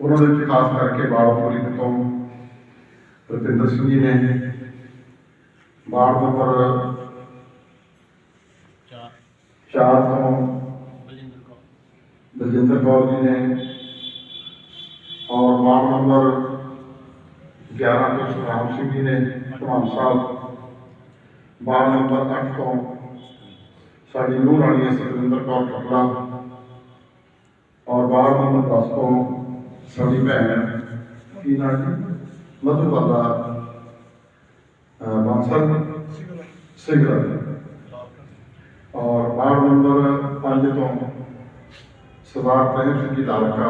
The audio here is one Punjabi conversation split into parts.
ਉਹਨਾਂ ਦੇ ਵਿੱਚ ਖਾਸ ਕਰਕੇ ਬਾਲਪੁਰੀ ਤੋਂ ਰਤਿੰਦਰ ਸਿੰਘ ਜੀ ਨੇ ਵਾਰਡ ਨੰਬਰ ਚਾਰ ਚਾਰ ਤੋਂ ਬਲਜਿੰਦਰ ਕੌਰ ਬਲਜਿੰਦਰ ਕੌਰ ਜੀ ਨੇ ਔਰ ਵਾਰਡ ਨੰਬਰ 11 ਤੋਂ ਸੁਖਰਾਮ ਸਿੰਘ ਜੀ ਨੇ ਧਮਾਨ ਸਾਹਿਬ ਵਾਰਡ ਨੰਬਰ 8 ਤੋਂ ਸਾਡੀ ਨੂੰਹ ਰਾਣੀ ਹੈ ਸੁਖਵਿੰਦਰ ਕੌਰ ਟਕਲਾ ਔਰ ਵਾਰਡ ਨੰਬਰ 10 ਤੋਂ ਸਾਡੀ ਭੈਣ ਕੀ ਨਾਮ ਜੀ? ਮਧੂਬਾਲਾ। ਬਾਂਸਲ ਸਿੰਘਰਾ ਜੀ ਔਰ ਵਾਰਡ ਨੰਬਰ 5 ਤੋਂ ਸਰਦਾਰ ਪ੍ਰੇਮ ਸਿੰਘ ਜੀ ਲਾਲਕਾ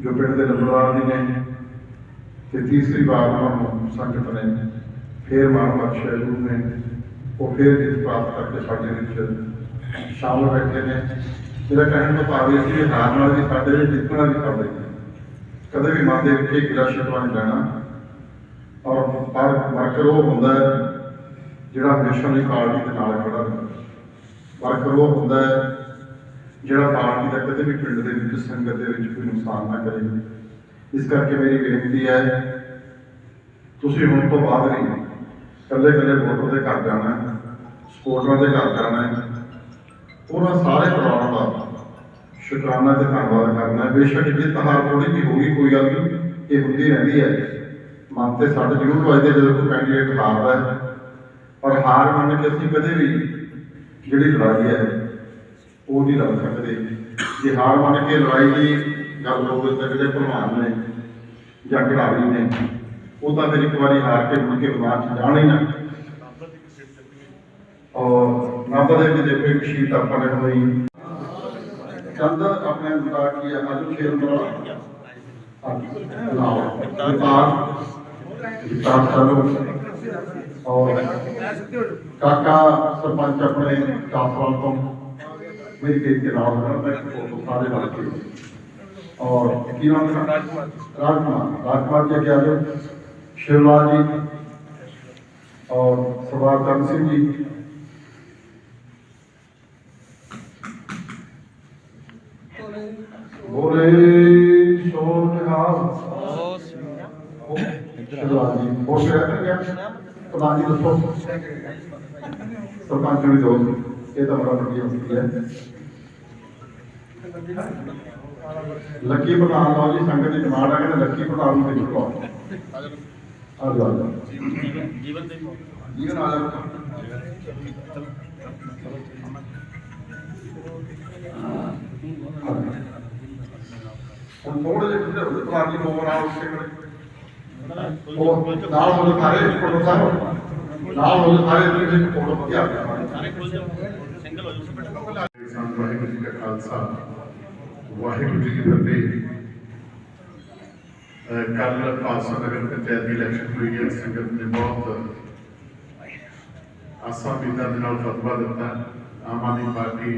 ਜੋ ਪਿੰਡ ਦੇ ਨੰਬਰਦਾਰ ਜੀ ਨੇ, ਤੇ ਤੀਸਰੀ ਵਾਰ ਉਹਨਾਂ ਨੂੰ ਸੰਗਤ ਨੇ, ਫੇਰ ਮਾਨ ਬਖਸ਼ਿਆ ਗੁਰੂ ਨੇ, ਉਹ ਫੇਰ ਜਿੱਤ ਪ੍ਰਾਪਤ ਕਰਕੇ ਸਾਡੇ ਵਿੱਚ ਸ਼ਾਮਲ ਬੈਠੇ ਨੇ। ਜਿਹੜਾ ਕਹਿਣ ਤੋਂ ਭਾਵ ਇਹ ਸੀ ਕਿ ਹਾਰ ਨਾਲ ਵੀ ਸਾਡੇ ਲਈ ਜਿੱਤਣਾ ਵੀ ਸਾਡੇ ਕਦੇ ਵੀ ਮਨ ਦੇ ਵਿੱਚ ਇਹ ਗਿਲਾ ਸ਼ਿਕਵਾ ਨਹੀਂ ਲੈਣਾ। ਔਰ ਪਰ ਵਰਕਰ ਉਹ ਹੁੰਦਾ ਜਿਹੜਾ ਹਮੇਸ਼ਾ ਲਈ ਪਾਰਟੀ ਦੇ ਨਾਲ ਖੜਾ ਵਰਕਰ ਉਹ ਹੁੰਦਾ ਜਿਹੜਾ ਪਾਰਟੀ ਦਾ ਕਦੇ ਵੀ ਪਿੰਡ ਦੇ ਵਿੱਚ, ਸੰਗਤ ਦੇ ਵਿੱਚ ਕੋਈ ਨੁਕਸਾਨ ਨਾ ਕਰੇ। ਇਸ ਕਰਕੇ ਮੇਰੀ ਬੇਨਤੀ ਹੈ, ਤੁਸੀਂ ਹੁਣ ਤੋਂ ਬਾਅਦ ਨਹੀਂ ਇਕੱਲੇ ਇਕੱਲੇ ਵੋਟਰ ਦੇ ਘਰ ਜਾਣਾ ਹੈ, ਸਪੋਰਟਰਾਂ ਦੇ ਘਰ ਜਾਣਾ ਉਹਨਾਂ ਸਾਰੇ ਪਰਿਵਾਰਾਂ ਦਾ ਸ਼ੁਕਰਾਨਾ ਤੇ ਧੰਨਵਾਦ ਕਰਨਾ। ਬੇਸ਼ੱਕ ਜਿੱਤ ਹਾਰ ਥੋੜੀ ਜਿਹੀ ਹੋਗੀ ਕੋਈ ਗੱਲ ਨਹੀਂ। ਇਹ ਹੁੰਦੀ ਰਹਿੰਦੀ ਹੈ। ਮਨ ਤੇ ਸਾਡੇ ਜ਼ਰੂਰ ਵੱਜਦੇ ਜਦੋਂ ਕੋਈ ਕੈਂਡੀਡੇਟ ਹਾਰਦਾ ਹੈ। ਪਰ ਹਾਰ ਮੰਨ ਕੇ ਅਸੀਂ ਕਦੇ ਵੀ ਜਿਹੜੀ ਲੜਾਈ ਹੈ, ਉਹ ਨਹੀਂ ਲੜ ਸਕਦੇ। ਜੇ ਹਾਰ ਮੰਨ ਕੇ ਲੜਾਈ ਦੀ ਗੱਲ ਹੋਵੇ ਤਾਂ ਜਿਹੜੇ ਭਲਵਾਨ ਨੇ ਜਾਂ ਖਿਡਾਰੀ ਨੇ, ਉਹ ਤਾਂ ਫਿਰ ਇੱਕ ਵਾਰੀ ਹਾਰ ਕੇ ਮੁੜ ਕੇ ਮੈਦਾਨ ਜਾਣ ਹੀ ਨਾ। اور نادرے کے لیے ایک شیٹ آپ ہوئی چند اپنے بتا کیا، آج کھیل کتاب ہاں، چلو۔ اور کاکا سرپنچ اپنے کافران کو میری گیت کے نام ہے میں سارے بات کی اور کی نام راجما راجما کے کیا ہے شیولا جی۔ اور سردار کرم سنگھ جی۔ دوست لکی سنگ لکی پر ਸਾਰੇ ਜਿਹੜੇ ਵਿੱਚ ਫੋਟੋ ਵਧੀਆ ਆ ਗਿਆ ਸਾਰੇ ਖੁੱਲ ਜਾਓ ਸਿੰਗਲ ਹੋ ਜਾਓ ਸੰਤ ਵਾਹਿਗੁਰੂ ਜੀ ਕਾ ਖਾਲਸਾ ਵਾਹਿਗੁਰੂ ਜੀ ਕੀ ਫਤਿਹ ਕੱਲ ਪਾਸਾ ਨਗਰ ਪੰਚਾਇਤ ਦੀ ਇਲੈਕਸ਼ਨ ਹੋਈ ਹੈ ਸੰਗਤ ਨੇ ਬਹੁਤ ਆਸਾਂ ਉਮੀਦਾਂ ਦੇ ਨਾਲ ਫਤਵਾ ਦਿੱਤਾ ਆਮ ਆਦਮੀ ਪਾਰਟੀ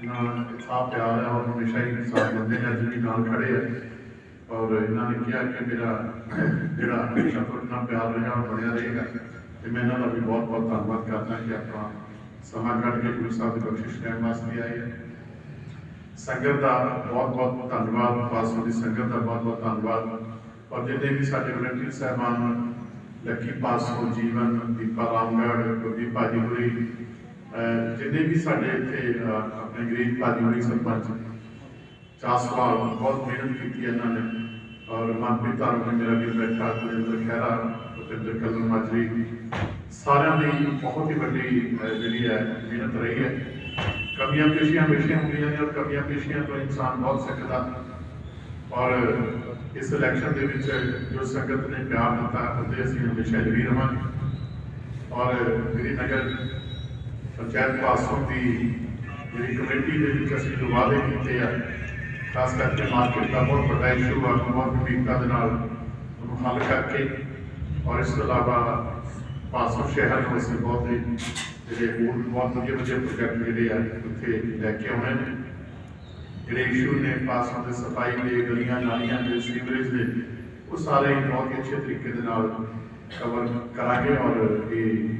ਬੜੀ ਨਾਲ ਸਾਥ ਪਿਆਰ ਹੈ ਔਰ ਹਮੇਸ਼ਾ ਹੀ ਸਾਥ ਦਿੰਦੇ ਨੇ, ਅੱਜ ਵੀ ਨਾਲ ਖੜੇ ਆ। ਔਰ ਇਹਨਾਂ ਨੇ ਕਿਹਾ ਕਿ ਮੇਰਾ ਜਿਹੜਾ ਹਮੇਸ਼ਾ ਤੋਂ ਨਾਲ ਪਿਆਰ ਰਿਹਾ ਔਰ ਬਣਿਆ ਰਹੇਗਾ। ਤੇ ਮੈਂ ਇਹਨਾਂ ਦਾ ਵੀ ਬਹੁਤ ਬਹੁਤ ਧੰਨਵਾਦ ਕਰਦਾ ਕਿ ਆਪਾਂ ਸਮਾਂ ਕੱਢ ਕੇ ਗੁਰੂ ਸਾਹਿਬ ਦੀ ਬਖਸ਼ਿਸ਼ ਲੈਣ ਵਾਸਤੇ ਆਏ ਹੈ ਸੰਗਤ ਦਾ ਬਹੁਤ ਬਹੁਤ ਧੰਨਵਾਦ, ਪਾਸੋਂ ਦੀ ਸੰਗਤ ਦਾ ਬਹੁਤ ਬਹੁਤ ਧੰਨਵਾਦ। ਔਰ ਜਿੰਨੇ ਵੀ ਸਾਡੇ ਵਲੰਟੀਅਰ ਸਾਹਿਬਾਨ ਲੱਕੀ ਪਾਸੋਂ ਜੀਵਨ, ਦੀਪਾ ਰਾਮਗੜ ਗੁਰਦੀਪ ਭਾਜੀ ਹੋਰੀ ਜਿੰਨੇ ਵੀ ਸਾਡੇ ਇੱਥੇ, ਅਹ, ਆਪਣੇ ਗਰੀਬ ਭਾਜੀ ਹੋਰੀ ਸਰਪੰਚ ਚਾਸਵਾਲ ਬਹੁਤ ਮਿਹਨਤ ਕੀਤੀ ਹੈ ਇਹਨਾਂ ਨੇ। ਔਰ ਮਨਪ੍ਰੀਤ ਧਰਮ ਨੇ ਮੇਰਾ ਵੀ ਬੈਠਾ ਕੁਲਿੰਦਰ ਖਹਿਰਾ, ਭੁਪਿੰਦਰ ਕਲਰ ਮਾਜਰੀ, ਸਾਰਿਆਂ ਲਈ ਬਹੁਤ ਹੀ ਵੱਡੀ ਜਿਹੜੀ ਹੈ, ਮਿਹਨਤ ਰਹੀ ਹੈ। ਕਮੀਆਂ ਪੇਸ਼ੀਆਂ ਹਮੇਸ਼ਾ ਹੁੰਦੀਆਂ ਨੇ ਔਰ ਕਮੀਆਂ ਪੇਸ਼ੀਆਂ ਤੋਂ ਇਨਸਾਨ ਬਹੁਤ ਸਿੱਖਦਾ। ਔਰ ਇਸ ਇਲੈਕਸ਼ਨ ਦੇ ਵਿੱਚ ਜੋ ਸੰਗਤ ਨੇ ਪਿਆਰ ਦਿੱਤਾ, ਉਹਦੇ ਅਸੀਂ ਹਮੇਸ਼ਾ ਜਰੀ ਰਵਾਂਗੇ ਔਰ ਮੇਰੀ ਨਗਰ ਪੰਚਾਇਤ ਪਾਸੋਂ ਦੀ ਜਿਹੜੀ ਕਮੇਟੀ ਦੇ ਵਿੱਚ ਅਸੀਂ ਜੋ ਵਾਅਦੇ ਕੀਤੇ ਆ, ਖਾਸ ਕਰਕੇ ਮਾਰਕੀਟ ਦਾ ਬਹੁਤ ਵੱਡਾ ਇਸ਼ੂ ਆ, ਬਹੁਤ ਗੰਭੀਰਤਾ ਦੇ ਨਾਲ ਉਹਨੂੰ ਹੱਲ ਕਰਕੇ ਔਰ ਇਸ ਤੋਂ ਇਲਾਵਾ ਪਾਸੋਂ ਸ਼ਹਿਰ ਨੂੰ ਅਸੀਂ ਬਹੁਤ ਜਿਹੜੇ ਹੋਰ ਬਹੁਤ ਵਧੀਆ ਵਧੀਆ ਪ੍ਰੋਜੈਕਟ ਜਿਹੜੇ ਆ, ਉੱਥੇ ਲੈ ਕੇ ਆਉਣੇ ਨੇ। ਜਿਹੜੇ ਇਸ਼ੂ ਨੇ ਪਾਸੋਂ ਦੇ ਸਫ਼ਾਈ ਦੇ, ਗਲੀਆਂ ਨਾਲੀਆਂ ਦੇ ਸੀਵਰੇਜ ਦੇ, ਉਹ ਸਾਰੇ ਬਹੁਤ ਅੱਛੇ ਤਰੀਕੇ ਦੇ ਨਾਲ ਕਵਰ ਕਰਾਂਗੇ ਔਰ ਇਹ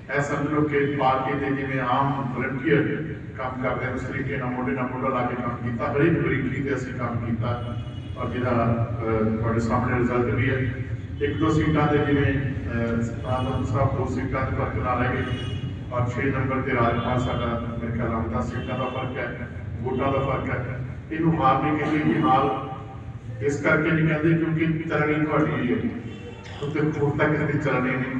ਇਹ ਸਮਝ ਲਓ ਕਿ ਪਾਰਟੀ ਦੇ ਜਿਵੇਂ ਆਮ ਵਲੰਟੀਅਰ ਕੰਮ ਕਰਦੇ ਨੇ ਉਸ ਤਰੀਕੇ ਨਾਲ ਮੋਢੇ ਨਾਲ ਮੋਢਾ ਲਾ ਕੇ ਕੰਮ ਕੀਤਾ ਬੜੀ ਬਰੀਕੀ ਤੇ ਅਸੀਂ ਕੰਮ ਕੀਤਾ ਔਰ ਜਿਹਦਾ ਅਹ, ਤੁਹਾਡੇ ਸਾਹਮਣੇ ਰਿਜ਼ਲਟ ਵੀ ਹੈ ਇੱਕ ਦੋ ਸੀਟਾਂ ਦੇ ਜਿਵੇਂ ਸਤਾਨੰਦ ਸਾਹਿਬ ਦੋ ਸੀਟਾਂ ਦੇ ਫਰਕ ਨਾਲ ਰਹਿ ਗਏ ਔਰ 6 ਨੰਬਰ ਤੇ ਰਾਜਪਾਲ ਸਾਡਾ ਮੇਰੇ ਖਿਆਲ ਨਾਲ 10 ਸੀਟਾਂ ਦਾ ਫਰਕ ਹੈ ਵੋਟਾਂ ਦਾ ਫਰਕ ਹੈ ਇਹਨੂੰ ਹਾਰ ਨਹੀਂ ਕਹਿੰਦੇ ਕਿ ਹਾਰ ਇਸ ਕਰਕੇ ਨਹੀਂ ਕਹਿੰਦੇ ਕਿਉਂਕਿ ਚਰਣੀ ਤੁਹਾਡੀ ਹੀ ਹੈ ਉੱਤੇ ਖੋਟ ਤੱਕ ਦੀ ਚਰਣੀ ਨਹੀਂ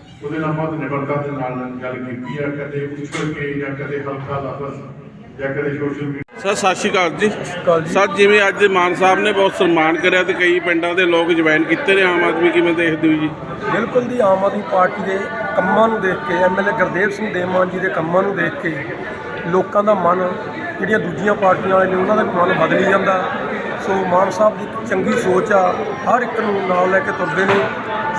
ਉਹਦੇ ਨਾਲ ਬਹੁਤ ਨਿਬਰਤਾ ਦੇ ਨਾਲ ਗੱਲ ਕੀਤੀ ਹੈ ਕਦੇ ਉਛਲ ਕੇ ਜਾਂ ਕਦੇ ਹਲਕਾ ਲਫ਼ਜ਼ ਜਾਂ ਕਦੇ ਸੋਸ਼ਲ ਮੀਡੀਆ ਸਰ ਸਤਿ ਸ਼੍ਰੀ ਅਕਾਲ ਜੀ। ਜੀ। ਸਰ ਜਿਵੇਂ ਅੱਜ ਮਾਨ ਸਾਹਿਬ ਨੇ ਬਹੁਤ ਸਨਮਾਨ ਕਰਿਆ ਤੇ ਕਈ ਪਿੰਡਾਂ ਦੇ ਲੋਕ ਜੁਆਇਨ ਕੀਤੇ ਨੇ ਆਮ ਆਦਮੀ ਕਿਵੇਂ ਦੇਖਦੇ ਹੋ ਜੀ? ਬਿਲਕੁਲ ਦੀ ਆਮ ਆਦਮੀ ਪਾਰਟੀ ਦੇ ਕੰਮਾਂ ਨੂੰ ਦੇਖ ਕੇ ਐਮਐਲਏ ਗੁਰਦੇਵ ਸਿੰਘ ਦੇਮਾਨ ਜੀ ਦੇ ਕੰਮਾਂ ਨੂੰ ਦੇਖ ਕੇ ਲੋਕਾਂ ਦਾ ਮਨ ਜਿਹੜੀਆਂ ਦੂਜੀਆਂ ਪਾਰਟੀਆਂ ਵਾਲੇ ਨੇ ਉਹਨਾਂ ਦਾ ਮਨ ਬਦਲੀ ਜਾਂਦਾ। ਸੋ ਮਾਨ ਸਾਹਿਬ ਦੀ ਇੱਕ ਚੰਗੀ ਸੋਚ ਆ, ਹਰ ਇੱਕ ਨੂੰ ਨਾਲ ਲੈ ਕੇ ਤੁਰਦੇ ਨੇ।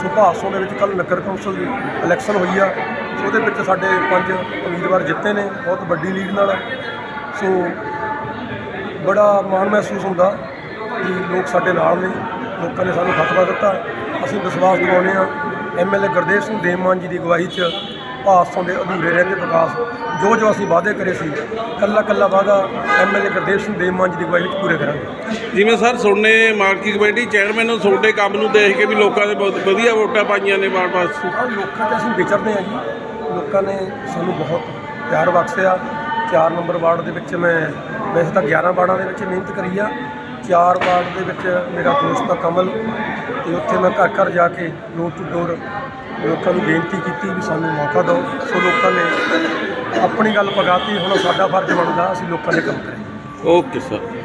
ਸੋ ਭਾਸੋਂ ਦੇ ਵਿੱਚ ਕੱਲ ਨਗਰ ਕੌਂਸਲ ਦੀ ਇਲੈਕਸ਼ਨ ਹੋਈ ਆ। ਸੋ ਉਹਦੇ ਵਿੱਚ ਸਾਡੇ ਪੰਜ ਉਮੀਦਵਾਰ ਜਿੱਤੇ ਨੇ, ਬਹੁਤ ਵੱਡੀ ਲੀਡ ਨਾਲ। ਸੋ ਬੜਾ ਮਾਣ ਮਹਿਸੂਸ ਹੁੰਦਾ ਕਿ ਲੋਕ ਸਾਡੇ ਨਾਲ ਨੇ, ਲੋਕਾਂ ਨੇ ਸਾਨੂੰ ਫਤਵਾ ਦਿੱਤਾ। ਅਸੀਂ ਵਿਸ਼ਵਾਸ ਦਿਵਾਉਂਦੇ ਹਾਂ ਐਮਐਲਏ ਗੁਰਦੇਵ ਸਿੰਘ ਦੇਵਮਾਨ ਜੀ ਦੀ ਅਗਵਾਈ 'ਚ ਭਾਸੋਂ ਦੇ ਅਧੂਰੇ ਰਹਿੰਦੇ ਵਿਕਾਸ ਜੋ ਜੋ ਅਸੀਂ ਵਾਅਦੇ ਕਰੇ ਸੀ ਕੱਲਾ ਕੱਲਾ ਵਾਅਦਾ ਐਮਐਲਏ ਗੁਰਦੇਵ ਸਿੰਘ ਦੇਵਮਾਨ ਜੀ ਦੀ ਅਗਵਾਈ ਵਿੱਚ ਪੂਰੇ ਕਰਾਂਗੇ। ਜਿਵੇਂ ਸਰ ਸੋਨੇ ਮਾਰਕੀਟ ਕਮੇਟੀ ਚੇਅਰਮੈਨ ਨੂੰ ਤੁਹਾਡੇ ਕੰਮ ਨੂੰ ਦੇਖ ਕੇ ਵੀ ਲੋਕਾਂ ਦੇ ਬਹੁਤ ਵਧੀਆ ਵੋਟਾਂ ਪਾਈਆਂ ਨੇ ਵਾਰ ਪਾਸ ਆਹ ਲੋਕਾਂ 'ਚ ਅਸੀਂ ਵਿਚਰਦੇ ਹਾਂ ਜੀ। ਲੋਕਾਂ ਨੇ ਸਾਨੂੰ ਬਹੁਤ ਪਿਆਰ ਬਖਸ਼ਿਆ। 4 ਨੰਬਰ ਵਾਰਡ ਦੇ ਵਿੱਚ ਮੈਂ ਵੈਸੇ ਤਾਂ 11 ਵਾਰਡਾਂ ਦੇ ਵਿੱਚ ਮਿਹਨਤ ਕਰੀ ਆ। 4 ਵਾਰਡ ਦੇ ਵਿੱਚ ਮੇਰਾ ਦੋਸਤ ਆ ਕਮਲ ਤੇ ਉੱਥੇ ਮੈਂ ਘਰ ਘਰ ਜਾ ਕੇ ਡੋਰ ਟੂ ਡੋਰ ਲੋਕਾਂ ਨੂੰ ਬੇਨਤੀ ਕੀਤੀ ਵੀ ਸਾਨੂੰ ਮੌਕਾ ਦਿਓ। ਸੋ ਲੋਕਾਂ ਨੇ ਆਪਣੀ ਗੱਲ ਪਗਾਤੀ ਹੁਣ ਸਾਡਾ ਫਰਜ਼ ਬਣਦਾ ਅਸੀਂ ਲੋਕਾਂ ਦੇ ਕੰਮ ਕਰੀਏ। Okay sir.